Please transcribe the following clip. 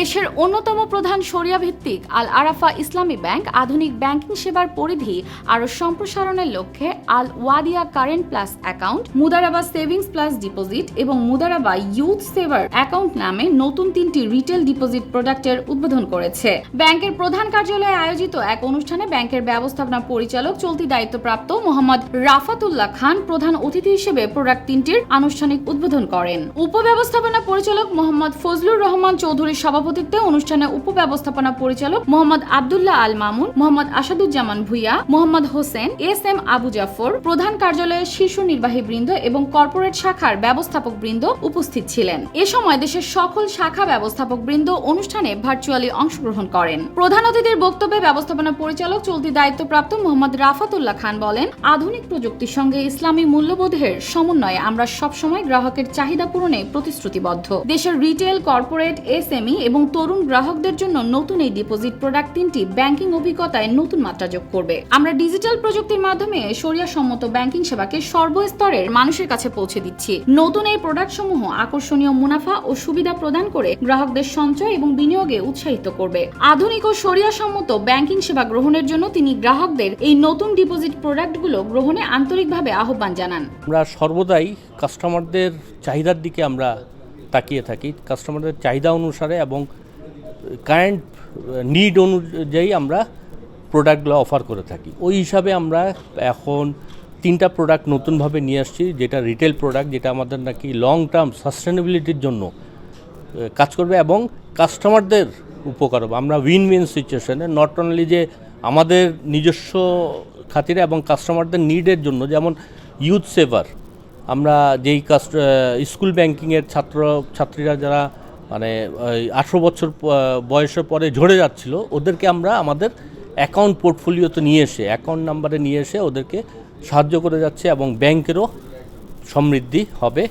দেশের অন্যতম প্রধান শরিয়া ভিত্তিক আল আরাফা ইসলামী ব্যাংক আধুনিক ব্যাংকিং সেবার পরিধি আরও সম্প্রসারণের লক্ষ্যে আল ওয়াদিয়া কারেন্ট প্লাস অ্যাকাউন্ট, মুদারাবা সেভিংস প্লাস ডিপোজিট এবং মুদারাবা ইউথ সেভার অ্যাকাউন্ট নামে নতুন তিনটি রিটেল ডিপোজিট প্রোডাক্টের উদ্বোধন করেছে। ব্যাংকের প্রধান কার্যালয়ে আয়োজিত এক অনুষ্ঠানে ব্যাংকের ব্যবস্থাপনা পরিচালক, চলতি দায়িত্বপ্রাপ্ত মোহাম্মদ রাফাতুল্লাহ খান প্রধান অতিথি হিসেবে প্রোডাক্ট তিনটির আনুষ্ঠানিক উদ্বোধন করেন। উপব্যবস্থাপনা পরিচালক মোহাম্মদ ফজলুর রহমান চৌধুরীর সভাপতিত্বে অনুষ্ঠানে উপব্যবস্থাপনা পরিচালক মোহাম্মদ আবদুল্লাহ আল মামুন, মোহাম্মদ আসাদুজ্জামান ভুইয়া, মোহাম্মদ হোসেন, এস এম আবু জাফর, প্রধান কার্যালয়ের শীর্ষ নির্বাহী বৃন্দ এবং কর্পোরেট শাখার ব্যবস্থাপক বৃন্দ উপস্থিত ছিলেন। এ সময় দেশের সকল শাখা ব্যবস্থাপক বৃন্দ অনুষ্ঠানে ভার্চুয়ালি অংশগ্রহণ করেন। প্রধান অতিথির বক্তব্যে ব্যবস্থাপনা পরিচালক চলতি দায়িত্বপ্রাপ্ত মোহাম্মদ রাফাতুল্লাহ খান বলেন, আধুনিক প্রযুক্তির সঙ্গে ইসলামী মূল্যবোধের সমন্বয়ে আমরা সবসময় গ্রাহকের চাহিদা পূরণে প্রতিশ্রুতিবদ্ধ। দেশের রিটেল, কর্পোরেট এসএমই এবং তরুণ গ্রাহকদের জন্য নতুন এই ডিপোজিট প্রোডাক্ট তিনটি ব্যাংকিং অভিজ্ঞতায় নতুন মাত্রা যোগ করবে। আমরা ডিজিটাল প্রযুক্তির মাধ্যমে সরিয়া সম্মত ব্যাংকিং সেবাকে সর্বস্তরের মানুষের কাছে পৌঁছে দিচ্ছি। নতুন এই প্রোডাক্ট সমূহ আকর্ষণীয় মুনাফা ও সুবিধা প্রদান করে গ্রাহকদের সঞ্চয় এবং বিনিয়োগে উৎসাহিত করবে। আধুনিক ও সরিয়া সম্মত ব্যাংকিং সেবা গ্রহণের জন্য তিনি গ্রাহকদের এই নতুন ডিপোজিট প্রোডাক্টগুলো গ্রহণে আন্তরিকভাবে আহ্বান জানান। আমরা সর্বদাই কাস্টমারদের চাহিদার দিকে আমরা তাকিয়ে থাকি। কাস্টমারদের চাহিদা অনুসারে এবং কারেন্ট নিড অনুযায়ী আমরা প্রোডাক্টগুলো অফার করে থাকি। ওই হিসাবে আমরা এখন তিনটা প্রোডাক্ট নতুনভাবে নিয়ে আসছি, যেটা রিটেল প্রোডাক্ট যেটা আমাদের নাকি লং টার্ম সাস্টেনেবিলিটির জন্য কাজ করবে এবং কাস্টমারদের উপকার হবে। আমরা উইন উইন সিচুয়েশনে নট অনলি যে আমাদের নিজস্ব খাতিরে এবং কাস্টমারদের নিডের জন্য, যেমন ইউথ সেভার আমরা যেই কাস্ট স্কুল ব্যাংকিংয়ের ছাত্র, ছাত্রীরা যারা মানে আঠেরো বছর বয়সের পরে ঝরে যাচ্ছিল, ওদেরকে আমরা আমাদের অ্যাকাউন্ট পোর্টফোলিওতে নিয়ে এসে অ্যাকাউন্ট নাম্বারে নিয়ে এসে ওদেরকে সাহায্য করে যাচ্ছে এবং ব্যাংকেরও সমৃদ্ধি হবে।